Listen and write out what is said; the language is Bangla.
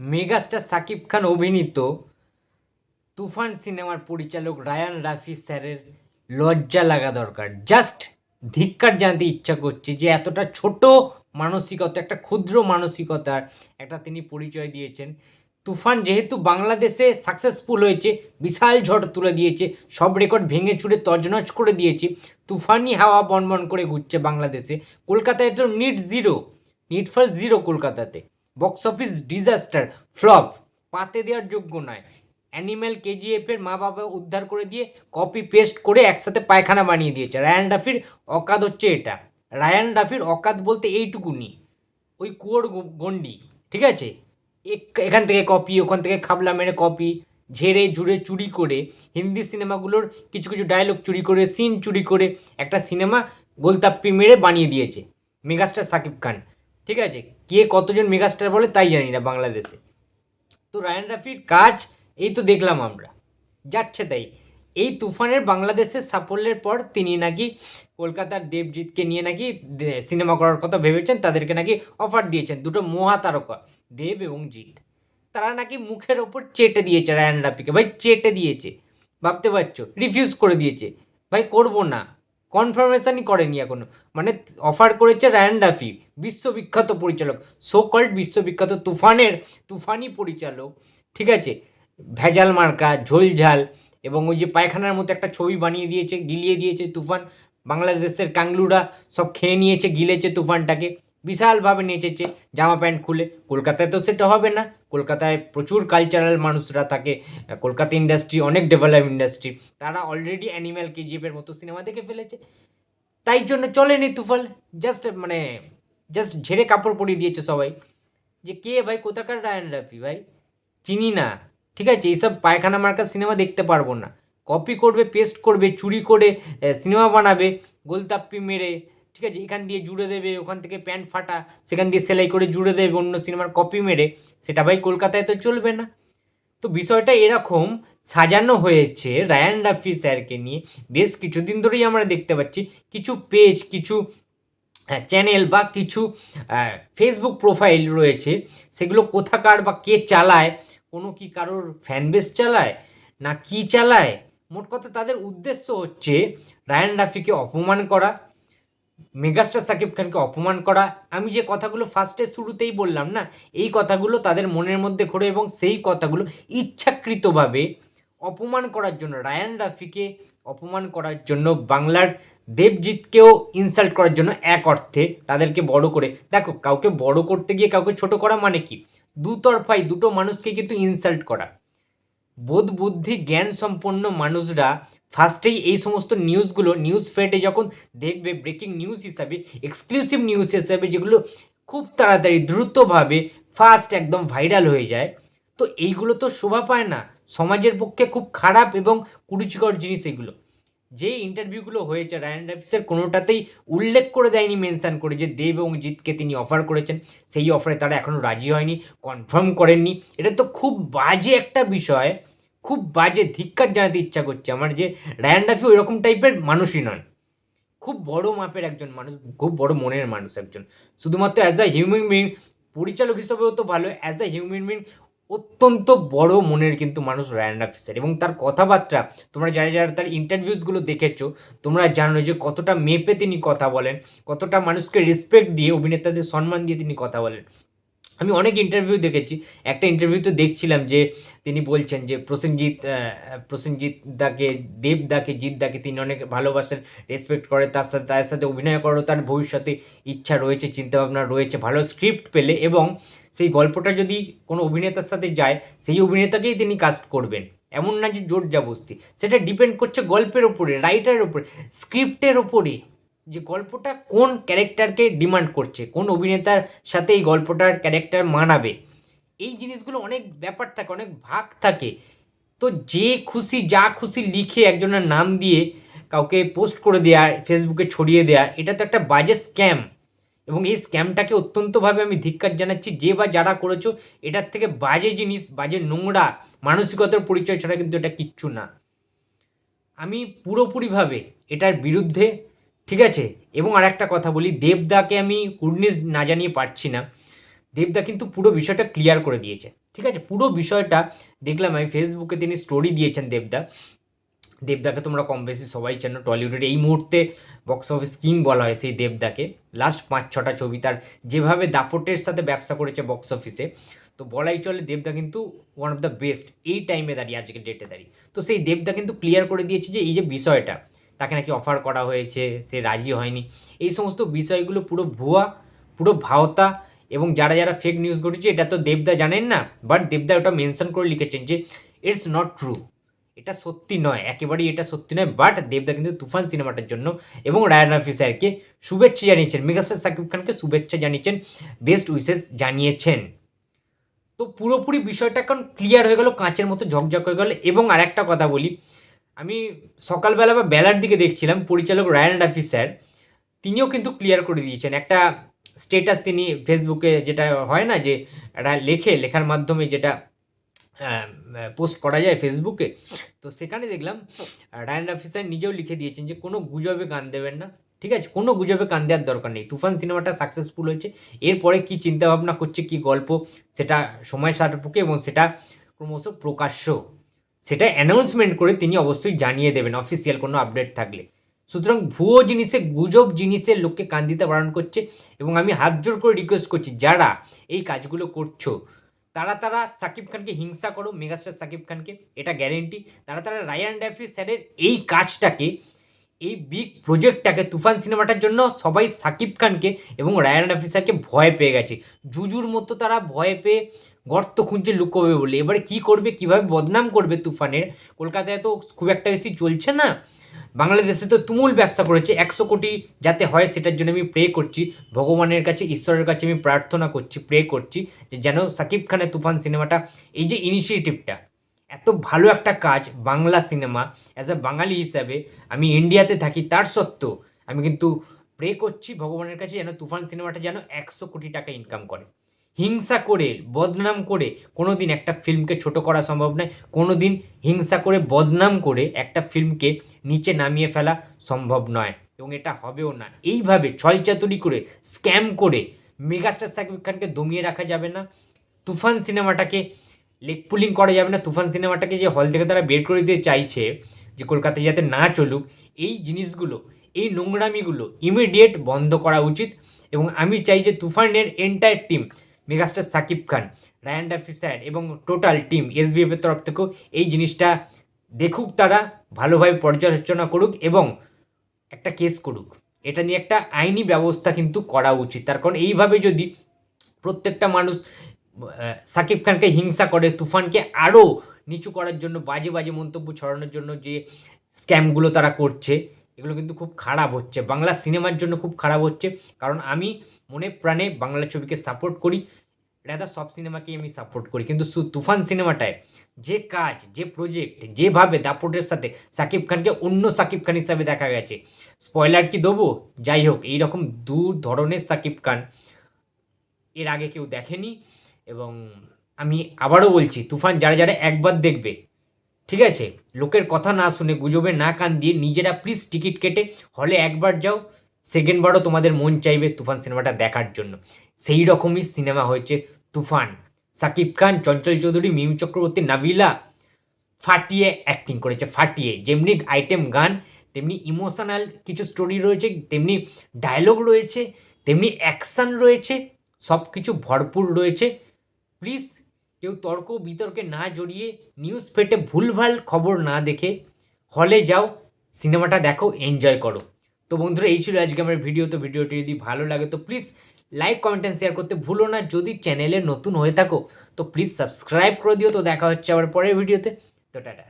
মেগাস্টার সাকিব খান অভিনীত তুফান সিনেমার পরিচালক রায়ান রাফি স্যারের লজ্জা লাগা দরকার। জাস্ট ধিক্কার জানতে ইচ্ছা করছে যে এতটা ছোট মানসিকতা, একটা ক্ষুদ্র মানসিকতার একটা তিনি পরিচয় দিয়েছেন। তুফান যেহেতু বাংলাদেশে সাকসেসফুল হয়েছে, বিশাল ঝড় তুলে দিয়েছে, সব রেকর্ড ভেঙে চুরে তজনজ করে দিয়েছে, তুফানি হাওয়া বনবন করে ঘুরছে বাংলাদেশে। কলকাতায় তো net zero net for zero কলকাতাতে। বক্স অফিস ডিজাস্টার ফ্লপ পাতে দেওয়ার যোগ্য নয়। অ্যানিম্যাল কেজিএফের মা বাবা উদ্ধার করে দিয়ে কপি পেস্ট করে একসাথে পায়খানা বানিয়ে দিয়েছে। রায়ান ডাফির অকাদ হচ্ছে এটা। রায়ান রাফির অকাদ বলতে এইটুকুনি। ওই কুয়োর গন্ডি, ঠিক আছে? এখান থেকে কপি ওখান থেকে খাবলা মেরে কপি ঝেড়ে, ঝুড়ে, চুরি করে, হিন্দি সিনেমাগুলোর কিছু কিছু ডায়লগ চুরি করে সিন চুরি করে একটা সিনেমা গোলতাপ্পি মেরে বানিয়ে দিয়েছে। মেগাস্টার সাকিব খান। ঠিক আছে? কে কতজন মেগাস্টার বলে তাই জানি না বাংলাদেশে। তো রায়ান রাফির কাজ, এই তো দেখলাম আমরা। যাচ্ছে তাই। এই তুফানের বাংলাদেশের সাফল্যের পর তিনি নাকি কলকাতার দেবজিৎকে নিয়ে নাকি সিনেমা করার কথা ভেবেছেন, তাদেরকে নাকি অফার দিয়েছেন। দুটো মহা তারকা দেব এবং জিৎ। তারা নাকি মুখের ওপর চেটে দিয়েছে রায়ান রাফিকে। ভাই, চেটে দিয়েছে। ভাবতে পারছ? রিফিউজ করে দিয়েছে। ভাই, করব না। কনফার্মেশনই করেনি এখনও। মানে অফার করেছে রায়ান রাফি বিশ্ববিখ্যাত পরিচালক সোকল্ড বিশ্ববিখ্যাত তুফানের, তুফানি পরিচালক, ঠিক আছে? ভেজাল মার্কা, ঝোলঝাল, এবং ওই যে পায়খানার মতো একটা ছবি বানিয়ে দিয়েছে, গিলিয়ে দিয়েছে তুফান, বাংলাদেশের কাংলুরা সব খেয়ে নিয়েছে, গিলেছে তুফানটাকে। বিশালভাবে নেচেছে, জামা প্যান্ট খুলে। কলকাতায় তো সেটা হবে না। কলকাতায় প্রচুর কালচারাল মানুষরা থাকে। কলকাতা ইন্ডাস্ট্রি অনেক ডেভেলপ ইন্ডাস্ট্রি তারা অলরেডি অ্যানিম্যাল কেজিএফের মতো সিনেমা দেখে ফেলেছে। তাই জন্য চলেনি তুফল জাস্ট মানে জাস্ট ঝেড়ে কাপড় পরিয়ে দিয়েছে সবাই। যে কে ভাই, কোথাকার রায়ান রাফি ভাই? চিনি না। ঠিক আছে, এইসব পায়খানা মার্কা সিনেমা দেখতে পারব না। কপি করবে পেস্ট করবে, চুরি করে সিনেমা বানাবে। গোলতাপ্পি মেরে ঠিক আছে? এখান দিয়ে জুড়ে দেবে, ওখান থেকে প্যান্ট ফাটা, সেখান দিয়ে সেলাই করে জুড়ে দেবে, অন্য সিনেমার কপি মেরে। সেটা ভাই কলকাতায় তো চলবে না। তো বিষয়টা এরকম, সাজানো হয়েছে রায়ান রাফি স্যারকে নিয়ে। বেশ কিছুদিন ধরেই আমরা দেখতে পাচ্ছি, কিছু পেজ কিছু চ্যানেল বা কিছু ফেসবুক প্রোফাইল রয়েছে। সেগুলো কোথাকার বা কে চালায়, কোনো কি কারোর ফ্যান বেস চালায়, না কি চালায়? মোট কথা তাদের উদ্দেশ্য হচ্ছে রায়ান রাফিকে অপমান করা মেগাস্টার সাকিব খানকে অপমান করা, আমি যে কথাগুলো ফার্স্টে শুরুতেই বললাম না, এই কথাগুলো তাদের মনের মধ্যে ঘোরে এবং সেই কথাগুলো ইচ্ছাকৃতভাবে অপমান করার জন্য, রায়ান রাফিকে অপমান করার জন্য, বাংলার দেবজিৎকেও ইনসাল্ট করার জন্য এক অর্থে তাদেরকে বড় করে। দেখো, কাউকে বড় করতে গিয়ে কাউকে ছোট করা মানে কি? দুতরফাই দুটো মানুষকে কিন্তু ইনসাল্ট করা। বোধ বুদ্ধি জ্ঞান সম্পন্ন মানুষরা ফার্স্টেই এই সমস্ত নিউজগুলো, নিউজ ফেটে যখন দেখবে ব্রেকিং নিউজ হিসাবে এক্সক্লুসিভ নিউজ হিসাবে যেগুলো খুব তাড়াতাড়ি, দ্রুতভাবে ফাস্ট একদম ভাইরাল হয়ে যায়, তো এইগুলো তো শোভা পায় না। সমাজের পক্ষে খুব খারাপ এবং কুরুচিকর জিনিস এগুলো। যে ইন্টারভিউগুলো হয়েছে রায়ান রাফিসের কোনোটাতেই উল্লেখ করে দেয়নি মেনশন করে যে দেব এবং জিৎকে তিনি অফার করেছেন। সেই অফারে তারা এখনও রাজি হয়নি কনফার্ম করেননি। এটা তো খুব বাজে একটা বিষয়। খুব বাজে ধিক্কার জানাতে ইচ্ছা করছে। আমার যে রায়ান রাফি ওই রকম টাইপের মানুষই নন খুব বড় মাপের একজন মানুষ, খুব বড় মনের মানুষ একজন। শুধুমাত্র অ্যাজ আ হিউম্যান বিং পরিচালক হিসেবেও তো ভালো অ্যাজ আ হিউম্যান বিং অত্যন্ত বড় মনের কিন্তু মানুষ রায়ান রাফিসের এবং তার কথাবার্তা, তোমরা যারা যারা তার ইন্টারভিউসগুলো দেখেছ, তোমরা জানো যে কতটা মেপে তিনি কথা বলেন, কতটা মানুষকে রেসপেক্ট দিয়ে অভিনেতাদের সম্মান দিয়ে তিনি কথা বলেন। আমি অনেক ইন্টারভিউ দেখেছি। একটা ইন্টারভিউতে দেখছিলাম যে তিনি বলছেন যে প্রসেনজিৎ প্রসেনজিৎ দাকে, দেব দাকে, জিৎ দাকে তিনি অনেক ভালোবাসেন রেসপেক্ট করে, তার সাথে তার সাথে অভিনয় করারও তার ভবিষ্যতে ইচ্ছা রয়েছে, চিন্তাভাবনা রয়েছে, ভালো স্ক্রিপ্ট পেলে এবং সেই গল্পটা যদি কোনো অভিনেতার সাথে যায়, সেই অভিনেতাকেই তিনি কাস্ট করবেন। এমন না যে জোর জাবস্তি সেটা ডিপেন্ড করছে গল্পের ওপরে রাইটারের ওপরে স্ক্রিপ্টের ওপরে যে গল্পটা কোন ক্যারেক্টারকে ডিমান্ড করছে, কোন অভিনেতার সাথে এই গল্পটার ক্যারেক্টার মানাবে, এই জিনিসগুলো অনেক ব্যাপার থাকে, অনেক ভাগ থাকে। তো যে খুশি, যা খুশি লিখে একজনের নাম দিয়ে কাউকে পোস্ট করে দেওয়া ফেসবুকে ছড়িয়ে দেওয়া এটা তো একটা বাজে স্ক্যাম। এবং এই স্ক্যামটাকে অত্যন্তভাবে আমি ধিক্কার জানাচ্ছি, যে বা যারা করেছ, এটার থেকে বাজে জিনিস, বাজে নোংরা, মানসিকতার পরিচয় ছাড়া কিন্তু এটা কিচ্ছু না। আমি পুরোপুরিভাবে এটার বিরুদ্ধে ঠিক আছে? এবং আর একটা কথা বলি, দেবদাকে আমি কুর্নিশ না জানিয়ে পারছি না। দেবদা কিন্তু পুরো বিষয়টা ক্লিয়ার করে দিয়েছে। ঠিক আছে? পুরো বিষয়টা দেখলাম আমি ফেসবুকে তিনি স্টোরি দিয়েছেন দেবদা। দেবদাকে তোমরা কম বেশি সবাই চেনো টলিউডের এই মুহূর্তে বক্স অফিস কিং বলা হয় সেই দেবদাকে। লাস্ট পাঁচ, ছটা ছবি তার যেভাবে দাপটের সাথে ব্যবসা করেছে বক্স অফিসে তো বলাই চলে দেবদা কিন্তু ওয়ান অফ দ্য বেস্ট এই টাইমে দাঁড়িয়ে, আজকের ডেটে দাঁড়িয়ে। তো সেই দেবদা কিন্তু ক্লিয়ার করে দিয়েছে যে এই যে বিষয়টা তাকে নাকি অফার করা হয়েছে, সে রাজি হয়নি। এই সমস্ত বিষয়গুলো পুরো ভুয়া, পুরো ভাওতা এবং যারা যারা ফেক নিউজ ঘটেছে, এটা তো দেবদা জানেন না বাট দেবদা ওটা মেনশন করে লিখেছেন যে ইটস নট ট্রু এটা সত্যি নয়, একেবারেই এটা সত্যি নয় বাট দেবদা কিন্তু তুফান সিনেমাটার জন্য এবং রায়ান রাফি স্যারকে শুভেচ্ছা জানিয়েছেন, মেগাস্টার সাকিব খানকে শুভেচ্ছা জানিয়েছেন বেস্ট উইসেস জানিয়েছেন। তো পুরোপুরি বিষয়টা এখন ক্লিয়ার হয়ে গেল, কাঁচের মতো ঝকঝক হয়ে গেল এবং আরেকটা কথা বলি আমি সকালবেলা বা বেলার দিকে দেখছিলাম পরিচালক রায়ান রাফি স্যার তিনিও কিন্তু ক্লিয়ার করে দিয়েছেন। একটা স্টেটাস তিনি ফেসবুকে যেটা হয় না যে, একটা লেখে, লেখার মাধ্যমে যেটা পোস্ট করা যায় ফেসবুকে তো সেখানে দেখলাম, রায়ান রাফি স্যার নিজেও লিখে দিয়েছেন যে, কোনো গুজবে কান দেবেন না। ঠিক আছে? কোনো গুজবে কান দেওয়ার দরকার নেই। তুফান সিনেমাটা সাকসেসফুল হয়েছে। এরপরে কী চিন্তাভাবনা করছে, কী গল্প, সেটা সময় সাপেক্ষে এবং সেটা ক্রমশ প্রকাশ্য। সেটা অ্যানাউন্সমেন্ট করে তিনি অবশ্যই জানিয়ে দেবেন অফিসিয়াল কোনো আপডেট থাকলে। সুতরাং ভুয়ো জিনিসে, গুজব জিনিসে লোককে কান দিতে বারণ করছে এবং আমি হাত জোর করে রিকোয়েস্ট করছি, যারা এই কাজগুলো করছ, তারা তারা সাকিব খানকে হিংসা করো মেগাস্টার সাকিব খানকে, এটা গ্যারেন্টি তারা তারা রায়ান ড্যাফি স্যারের এই কাজটাকে এই বিগ প্রজেক্টটাকে তুফান সিনেমাটার জন্য সবাই সাকিব খানকে এবং রায়ান ড্যাফি স্যারকে ভয় পেয়ে গেছে। জুজুর মতো তারা ভয় পেয়ে গর্ত খুঁজছে লুকোবে বলে। এবারে কি করবে, কীভাবে বদনাম করবে তুফানের? কলকাতায় তো খুব একটা বেশি চলছে না। বাংলাদেশে তো তুমুল ব্যবসা করেছে। একশো কোটি যাতে হয় সেটার জন্য আমি প্রে করছি। ভগবানের কাছে, ঈশ্বরের কাছে আমি প্রার্থনা করছি প্রে করছি যে যেন সাকিব খানের তুফান সিনেমাটা এই যে ইনিশিয়েটিভটা এত ভালো একটা কাজ Bangla cinema as a Bengali হিসাবে আমি ইন্ডিয়াতে থাকি, তার সত্ত্বেও আমি কিন্তু প্রে করছি ভগবানের কাছে যেন তুফান সিনেমাটা যেন একশো কোটি টাকা ইনকাম করে। হিংসা করে, বদনাম করে কোনো দিন একটা ফিল্মকে ছোট করা সম্ভব নয় কোনো দিন হিংসা করে, বদনাম করে একটা ফিল্মকে নিচে নামিয়ে ফেলা সম্ভব নয় এবং এটা হবেও না। এইভাবে ছলচাতুরি করে স্ক্যাম করে মেগাস্টার সাকিব খানকে দমিয়ে রাখা যাবে না। তুফান সিনেমাটাকে লেগ পুলিং করা যাবে না, তুফান সিনেমাটাকে যে হল থেকে তারা বের করে দিতে চাইছে যে কলকাতায় যাতে না চলুক, এই জিনিসগুলো, এই নোংরামিগুলো ইমিডিয়েট বন্ধ করা উচিত। এবং আমি চাই যে তুফানের entire team megastar Shakib Khan, Ryan Duffy sir এবং টোটাল টিম এসবিএফের তরফ থেকেও এই জিনিসটা দেখুক তারা, ভালোভাবে পর্যালোচনা করুক এবং একটা কেস করুক। এটা নিয়ে একটা আইনি ব্যবস্থা কিন্তু করা উচিত। তার কারণ এইভাবে যদি প্রত্যেকটা মানুষ সাকিব খানকে হিংসা করে, তুফানকে আরও নিচু করার জন্য, বাজে বাজে মন্তব্য ছড়ানোর জন্য যে স্ক্যামগুলো তারা করছে, এগুলো কিন্তু খুব খারাপ হচ্ছে। বাংলা সিনেমার জন্য খুব খারাপ হচ্ছে। কারণ আমি মনে প্রাণে বাংলা ছবিকে সাপোর্ট করি রাদা সব সিনেমাকেই আমি সাপোর্ট করি। কিন্তু তুফান সিনেমাটায় যে কাজ, যে প্রজেক্ট যেভাবে দাপটের সাথে সাকিব খানকে অন্য সাকিব খান হিসাবে দেখা গেছে স্পয়লার কি দেবো? যাই হোক, এইরকম দু ধরনের সাকিব খান এর আগে কেউ দেখেনি। এবং আমি আবারও বলছি, তুফান যারা যারা একবার দেখবে, ঠিক আছে? লোকের কথা না শুনে, গুজবে না কান দিয়ে নিজেরা প্লিজ টিকিট কেটে হলে একবার যাও সেকেন্ডবারও তোমাদের মন চাইবে তুফান সিনেমাটা দেখার জন্য। সেই রকমই সিনেমা হয়েছে তুফান। সাকিব খান, চঞ্চল চৌধুরী, মিম চক্রবর্তী, নাবিলা ফাটিয়ে অ্যাক্টিং করেছে, ফাটিয়ে। যেমনি আইটেম গান, তেমনি ইমোশনাল কিছু স্টোরি রয়েছে, তেমনি ডায়লগ রয়েছে, তেমনি অ্যাকশান রয়েছে সব কিছু ভরপুর রয়েছে। প্লিজ কেউ তর্ক বিতর্কে না জড়িয়ে নিউজ ফেটে ভুলভাল খবর না দেখে হলে যাও সিনেমাটা দেখো এনজয় করো। তো বন্ধুরা, এই ছিল আজকে আমার ভিডিও তো ভিডিওটি যদি ভালো লাগে, তো please like comment and share করতে ভুলো না। যদি চ্যানেলে নতুন হয়ে থাকো, তো প্লিজ সাবস্ক্রাইব করে দিও। তো দেখা হচ্ছে আবার পরের ভিডিওতে তো টাটা।